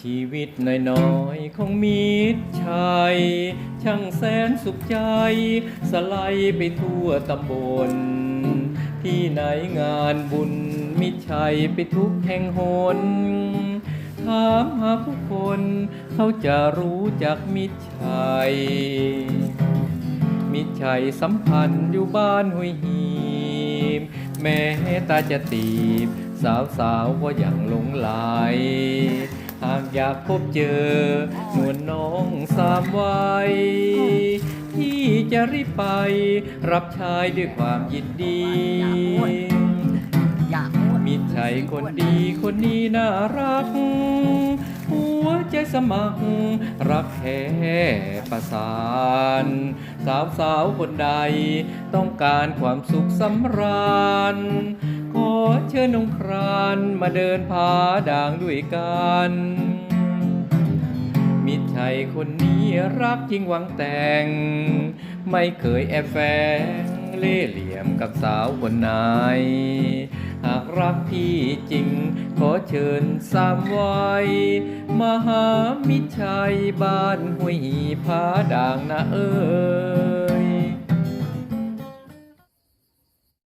ชีวิตน้อยๆของมิตรชัย ช่างแสนสุขใจสไลด์ไปทั่วตำบล ที่ไหนงานบุญมิตรชัยไปทุกแห่งหนถามหาผู้คนเขาจะรู้จักมิตรชัย มิตรชัยสัมพันธ์อยู่บ้านห้วยหีบแม้ตาจะตีบ สาวสาวๆก็ยังหลงไหลากอยากพบเจอนวลน้องสามวัยที่จะรีบไป รับใช้ด้วยความยินดีอยากพูดมิตรชัยคนดีคนนี้น่ารัก หัวใจสมัคร รักแท้ประสาน สาวสาวๆคนใด ต้องการความสุขสำราญขอ เชิญน้องครานมาเดินผาด่างด้วยกัน มิตรชัยคนนี้รักจริงหวังแต่ง ไม่เคยแอบแฝงเล่เหลี่ยมกับสาวคนไหนหากรักพี่จริง ขอเชิญสามวัยมาหามิตรชัยบ้านห้วยผาด่างนะเออ